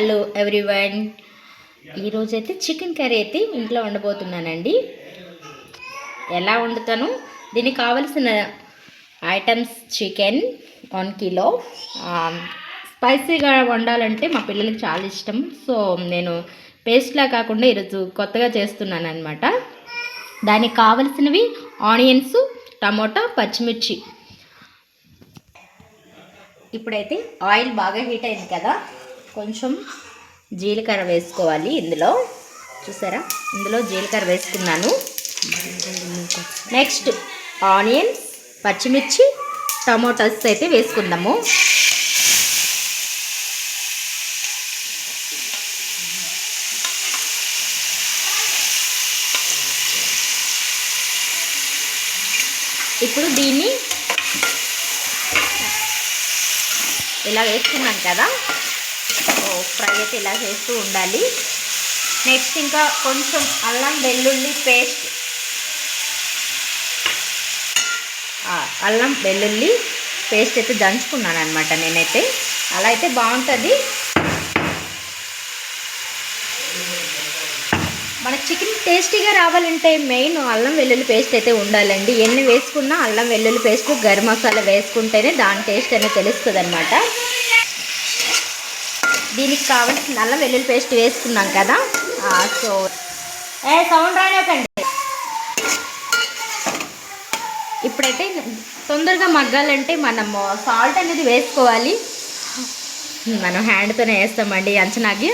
Hello everyone. ఈరోజు అయితే chicken curry అయితే ఇంట్లో వండబోతున్నానండి. ఎలా వండుతాను? దీనికి కావలసిన ఐటమ్స్ చికెన్ వన్ కిలో. స్పైసీగా వండాలంటే మా పిల్లలకి చాలా ఇష్టం. సో నేను పేస్ట్లా కాకుండా ఈరోజు కొత్తగా చేస్తున్నాను అనమాట దానికి కావలసినవి ఆనియన్స్ టమోటా పచ్చిమిర్చి. ఇప్పుడైతే ఆయిల్ బాగా హీట్ అయింది కదా? కొంచెం జీలకర్ర వేసుకోవాలి ఇందులో. చూసారా? ఇందులో జీలకర్ర వేసుకున్నాను. నెక్స్ట్ ఆనియన్స్ పచ్చిమిర్చి టమోటాస్ అయితే వేసుకుందాము. ఇప్పుడు దీన్ని ఇలా వేసుకున్నాం కదా. ఫ్రై అయితే ఇలా చేస్తూ ఉండాలి. నెక్స్ట్ ఇంకా కొంచెం అల్లం వెల్లుల్లి పేస్ట్. అల్లం వెల్లుల్లి పేస్ట్ అయితే దంచుకున్నాను అనమాట నేనైతే. అలా అయితే బాగుంటుంది. మన చికెన్ టేస్టీగా రావాలంటే మెయిన్ అల్లం వెల్లుల్లి పేస్ట్ అయితే ఉండాలండి. ఎన్ని వేసుకున్నా అల్లం వెల్లుల్లి పేస్ట్ గరం మసాలా వేసుకుంటేనే దాని టేస్ట్ అనేది తెలుస్తుంది అనమాట దీనికి కావాల్సిన అల్లం వెల్లుల్లి పేస్ట్ వేసుకున్నాం కదా. సో ఏ సౌండ్ రానివ్వకండి. ఇప్పుడైతే తొందరగా మగ్గాలంటే మనము సాల్ట్ అనేది వేసుకోవాలి. మనం హ్యాండ్తోనే వేస్తామండి అంచనాకి.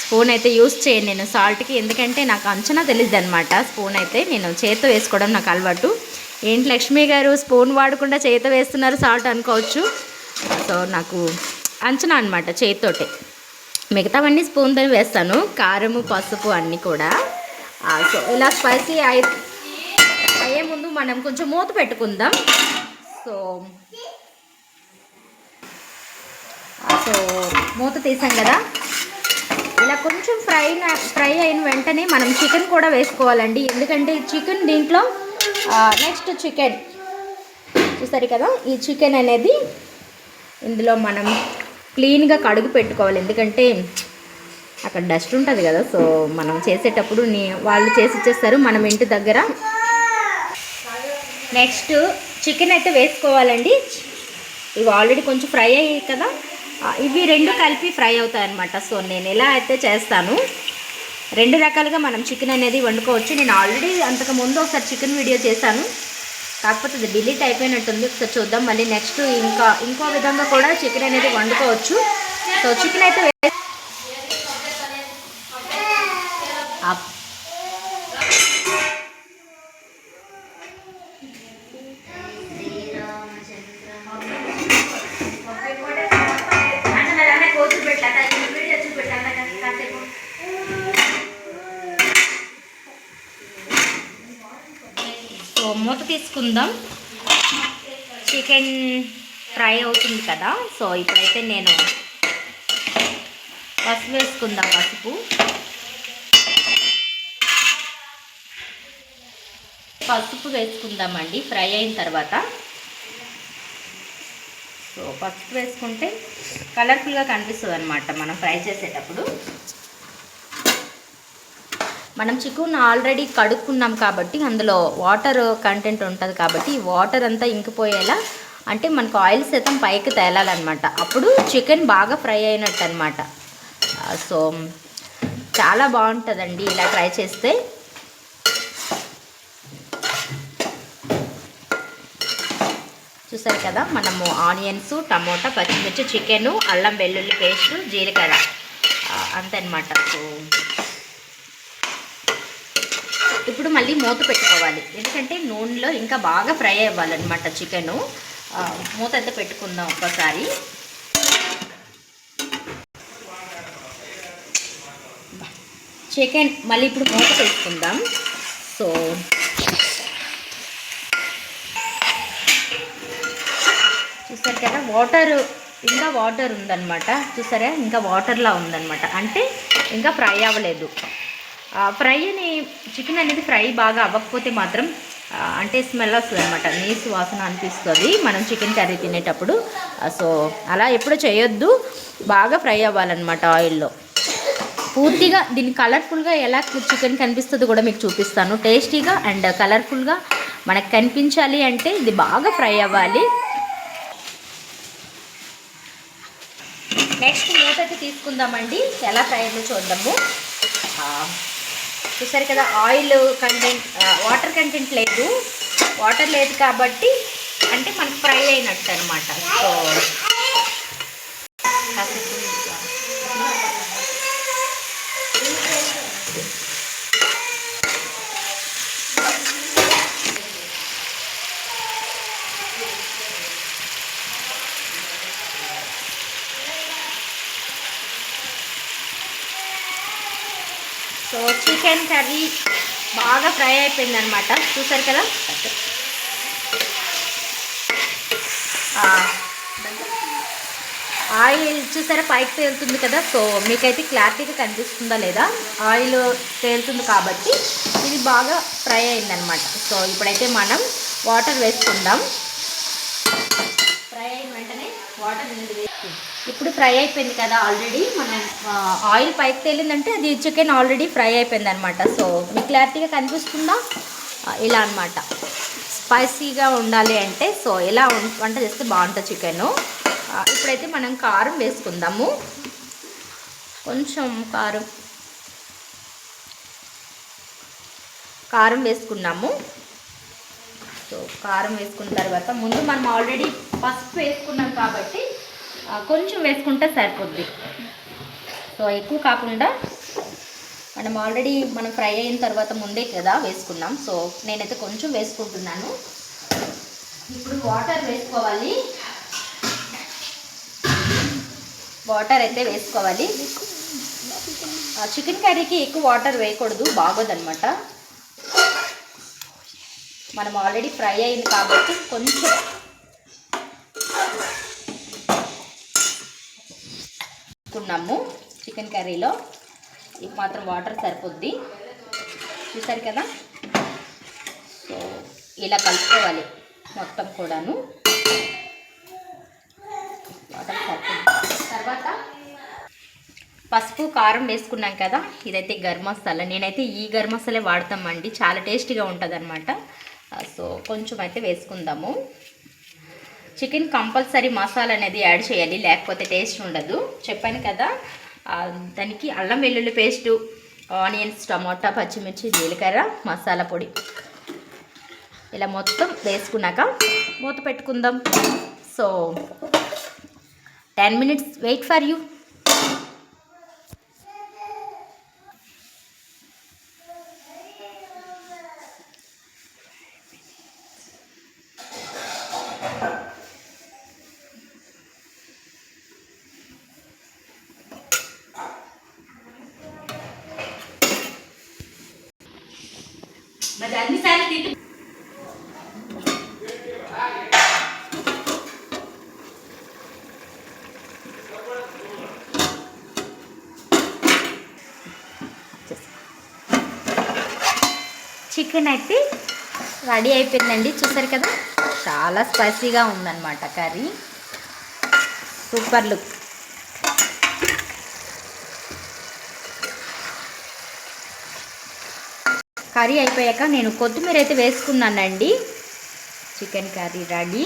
స్పూన్ అయితే యూస్ చేయను నేను సాల్ట్కి ఎందుకంటే నాకు అంచనా తెలియదు అనమాట స్పూన్ అయితే నేను చేతితో వేసుకోవడం నాకు అలవాటు. ఏంటి లక్ష్మి గారు స్పూన్ వాడకుండా చేతితో వేస్తున్నారు సాల్ట్ అనుకోవచ్చు. సో నాకు అంచనా అనమాట చేతితోటే. మిగతావన్నీ స్పూన్తో వేస్తాను. కారము పసుపు అన్నీ కూడా. సో ఇలా స్పైసీ అయి అయ్యే ముందు మనం కొంచెం మూత పెట్టుకుందాం. సో సో మూత తీసాం కదా. ఇలా కొంచెం ఫ్రై ఫ్రై అయిన వెంటనే మనం చికెన్ కూడా వేసుకోవాలండి. ఎందుకంటే చికెన్ దీంట్లో నెక్స్ట్ చికెన్. చూసారు కదా? ఈ చికెన్ అనేది ఇందులో మనం క్లీన్గా కడుగు పెట్టుకోవాలి. ఎందుకంటే అక్కడ డస్ట్ ఉంటుంది కదా సో మనం చేసేటప్పుడు నీ వాళ్ళు చేసి ఇచ్చేస్తారు మనం ఇంటి దగ్గర. నెక్స్ట్ చికెన్ అయితే వేసుకోవాలండి. ఇవి ఆల్రెడీ కొంచెం ఫ్రై అయ్యాయి కదా. ఇవి రెండు కలిపి ఫ్రై అవుతాయి అనమాట సో నేను ఎలా అయితే చేస్తాను. రెండు రకాలుగా మనం చికెన్ అనేది వండుకోవచ్చు. నేను ఆల్రెడీ అంతకు ముందు ఒకసారి చికెన్ వీడియో చేశాను. కాకపోతే అది డిలీట్ అయిపోయినట్టుంది. ఒకసారి చూద్దాం. మళ్ళీ నెక్స్ట్ ఇంకా ఇంకో విధంగా కూడా చికెన్ అనేది వండుకోవచ్చు. సో చికెన్ అయితే మూత తీసుకుందాం. చికెన్ ఫ్రై అవుతుంది కదా సో ఇప్పుడైతే నేను పసుపు వేసుకుందాం పసుపు. పసుపు వేసుకుందామండి ఫ్రై అయిన తర్వాత. సో పసుపు వేసుకుంటే కలర్ఫుల్గా కనిపిస్తుంది అనమాట మనం ఫ్రై చేసేటప్పుడు. మనం చికెన్ ఆల్రెడీ కడుక్కున్నాం కాబట్టి అందులో వాటర్ కంటెంట్ ఉంటుంది కాబట్టి వాటర్ అంతా ఇంకిపోయేలా అంటే మనకు ఆయిల్ శాతం పైకి తేలాలన్నమాట. అప్పుడు చికెన్ బాగా ఫ్రై అయినట్టు అనమాట సో చాలా బాగుంటుందండి ఇలా ట్రై చేస్తే. చూసారు కదా మనము ఆనియన్స్ టమోటా పచ్చిమిర్చి చికెను అల్లం వెల్లుల్లి పేస్ట్ జీలకర్ర. అంతనమాట సో ఇప్పుడు మళ్ళీ మూత పెట్టుకోవాలి. ఎందుకంటే నూనెలో ఇంకా బాగా ఫ్రై అవ్వాలన్నమాట చికెను. మూత అయితే పెట్టుకుందాం ఒక్కసారి. చికెన్ మళ్ళీ ఇప్పుడు మూత పెట్టుకుందాం. సో చూసారు కదా వాటర్ ఇంకా వాటర్ ఉందన్నమాట. చూసారా? ఇంకా వాటర్లా ఉందన్నమాట. అంటే ఇంకా ఫ్రై అవ్వలేదు. ఫ్రై అని చికెన్ అనేది ఫ్రై బాగా అవ్వకపోతే మాత్రం అంటే స్మెల్ వస్తుంది అనమాట నీసు వాసన అనిపిస్తుంది మనం చికెన్ కర్రీ తినేటప్పుడు. సో అలా ఎప్పుడు చేయొద్దు. బాగా ఫ్రై అవ్వాలన్నమాట ఆయిల్లో. పూర్తిగా దీన్ని కలర్ఫుల్గా ఎలా చికెన్ కనిపిస్తుంది కూడా మీకు చూపిస్తాను. టేస్టీగా అండ్ కలర్ఫుల్గా మనకు కనిపించాలి అంటే ఇది బాగా ఫ్రై అవ్వాలి. నెక్స్ట్ మూతకి తీసుకుందామండి. ఎలా ఫ్రై అయిందో చూద్దాము. చూసారు కదా ఆయిల్ కంటెంట్ వాటర్ కంటెంట్ లేదు. వాటర్ లేదు కాబట్టి అంటే మనకు ఫ్రై అయినట్టు అనమాట సో సో చికెన్ కర్రీ బాగా ఫ్రై అయిపోయింది అనమాట చూసారు కదా? ఆయిల్ చూసారా? పైకి తేలుతుంది కదా? సో మీకైతే క్లారిటీగా కనిపిస్తుందా లేదా? ఆయిల్ తేలుతుంది కాబట్టి ఇది బాగా ఫ్రై అయిందనమాట సో ఇప్పుడైతే మనం వాటర్ వేసుకుందాం. వాటర్ ఇప్పుడు ఫ్రై అయిపోయింది కదా ఆల్రెడీ మనం ఆయిల్ పైకి తేలిందంటే అది చికెన్ ఆల్రెడీ ఫ్రై అయిపోయింది అనమాట సో మీకు క్లారిటీగా కనిపిస్తుందా? ఇలా అనమాట స్పైసీగా ఉండాలి అంటే సో ఇలా వంట చేస్తే బాగుంటుంది చికెన్. ఇప్పుడైతే మనం కారం వేసుకుందాము. కొంచెం కారం. కారం వేసుకున్నాము. సో కారం వేసుకున్న తర్వాత ముందు మనం ఆల్రెడీ పసుపు వేసుకున్నాం కాబట్టి కొంచెం వేసుకుంటే సరిపోద్ది. సో ఎక్కువ కాకుండా మనం ఆల్రెడీ మనం ఫ్రై అయిన తర్వాత ముందే కదా వేసుకున్నాం. సో నేనైతే కొంచెం వేసుకుంటున్నాను. ఇప్పుడు వాటర్ వేసుకోవాలి. వాటర్ అయితే వేసుకోవాలి. చికెన్ కర్రీకి ఎక్కువ వాటర్ వేయకూడదు బాగోదన్నమాట. మనం ఆల్రెడీ ఫ్రై అయింది కాబట్టి కొంచెం వేసుకున్నాము చికెన్ కర్రీలో. ఇది మాత్రం వాటర్ సరిపోద్ది. చూసారు కదా? సో ఇలా కలుపుకోవాలి మొత్తం కూడాను. వాటర్ సరిపోద్ది. తర్వాత పసుపు కారం వేసుకున్నాం కదా? ఇదైతే గరం మసాలా. నేనైతే ఈ గరం మసాలే వాడతామండి. చాలా టేస్టీగా ఉంటుంది అనమాట సో కొంచెం అయితే వేసుకుందాము. చికెన్ కంపల్సరీ మసాలా అనేది యాడ్ చేయాలి లేకపోతే టేస్ట్ ఉండదు. చెప్పాను కదా దానికి అల్లం వెల్లుల్లి పేస్టు ఆనియన్స్ టమాటా పచ్చిమిర్చి జీలకర్ర మసాలా పొడి. ఇలా మొత్తం వేసుకున్నాక మూత పెట్టుకుందాం. So ten minutes wait for you. మరి అన్నిసార్లు తింటే చికెన్ అయితే రెడీ అయిపోయిందండి. చూసారు కదా? చాలా స్పైసీగా ఉందన్నమాట కర్రీ. Super look. కర్రీ అయిపోయాక నేను కొత్తిమీర అయితే వేసుకున్నానండి. Chicken curry ready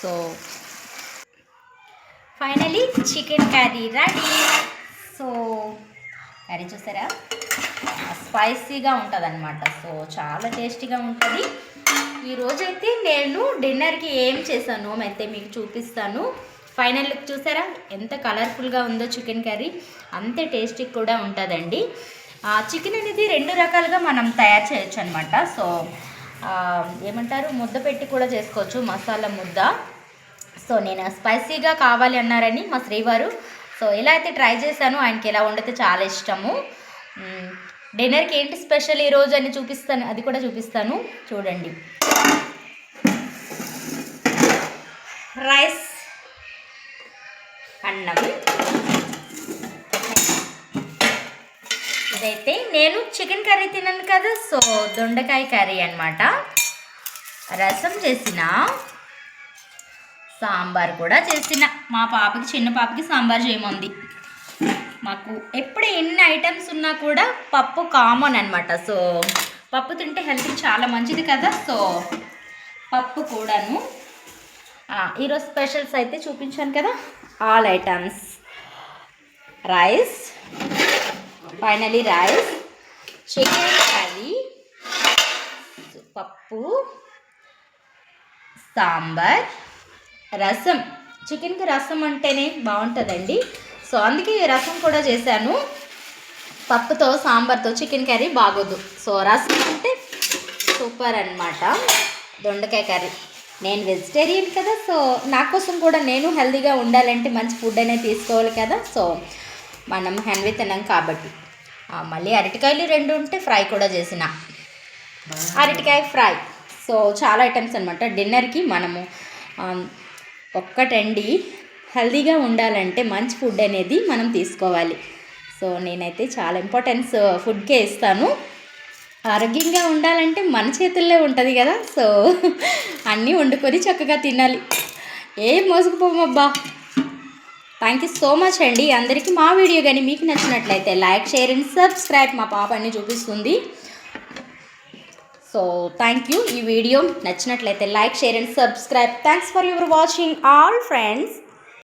so finally chicken curry ready so curry చూసారా? స్పైసీగా ఉంటుంది అనమాట సో చాలా టేస్టీగా ఉంటుంది. ఈరోజైతే నేను డిన్నర్కి ఏం చేశాను అయితే మీకు చూపిస్తాను. ఫైనల్ లుక్ చూసారా? ఎంత కలర్ఫుల్గా ఉందో చికెన్ కర్రీ అంతే టేస్టీ కూడా ఉంటుందండి. చికెన్ అనేది రెండు రకాలుగా మనం తయారు చేయొచ్చు అనమాట సో ఏమంటారు? ముద్ద పెట్టి కూడా చేసుకోవచ్చు. మసాలా ముద్ద. సో నేను స్పైసీగా కావాలి అన్నారని మా శ్రీవారు. సో ఇలా అయితే ట్రై చేశాను. ఆయనకి ఎలా వండితే చాలా ఇష్టము. డిన్నర్కి ఏంటి స్పెషల్ ఈరోజు అని చూపిస్తాను. అది కూడా చూపిస్తాను. చూడండి. రైస్ అన్నం ఇదైతే నేను చికెన్ కర్రీ తిన్నాను కదా సో దొండకాయ కర్రీ అనమాట రసం చేసిన సాంబార్ కూడా చేసిన. మా పాపకి చిన్న పాపకి సాంబార్ చేయమంది. మాకు ఎప్పుడు ఎన్ని ఐటమ్స్ ఉన్నా కూడా పప్పు కామన్ అనమాట సో పప్పు తింటే హెల్త్కి చాలా మంచిది కదా సో పప్పు కూడాను. ఈరోజు స్పెషల్స్ అయితే చూపించాను కదా. All items rice finally rice chicken curry పప్పు సాంబార్ రసం చికెన్కి రసం అంటేనే బాగుంటుందండి. సో అందుకే రసం కూడా చేశాను. పప్పుతో సాంబార్తో చికెన్ కర్రీ బాగోదు. సో రసం అంటే సూపర్ అన్నమాట. దొండకాయ కర్రీ నేను వెజిటేరియన్ కదా సో నా కోసం కూడా నేను హెల్తీగా ఉండాలంటే మంచి ఫుడ్ అనేది తీసుకోవాలి కదా సో మనం హెన్వి తిన్నాం కాబట్టి. మళ్ళీ అరటికాయలు రెండు ఉంటే ఫ్రై కూడా చేసిన. అరటికాయ ఫ్రై సో చాలా ఐటమ్స్ అనమాట డిన్నర్కి మనము ఒక్కటండి హెల్దీగా ఉండాలంటే మంచి ఫుడ్ అనేది మనం తీసుకోవాలి. సో నేనైతే చాలా ఇంపార్టెన్స్ ఫుడ్కే ఇస్తాను. ఆరోగ్యంగా ఉండాలంటే మన చేతుల్లో ఉంటుంది కదా సో అన్నీ వండుకొని చక్కగా తినాలి. ఏం మోసుకుపోమబ్బా. థ్యాంక్ యూ సో మచ్ అండి. అందరికీ మా వీడియో కానీ మీకు నచ్చినట్లయితే లైక్ షేర్ అండ్ సబ్స్క్రైబ్. మా పాప అన్ని చూపిస్తుంది. సో థ్యాంక్ యూ ఈ వీడియో నచ్చినట్లయితే like share and subscribe. Thanks for your watching all friends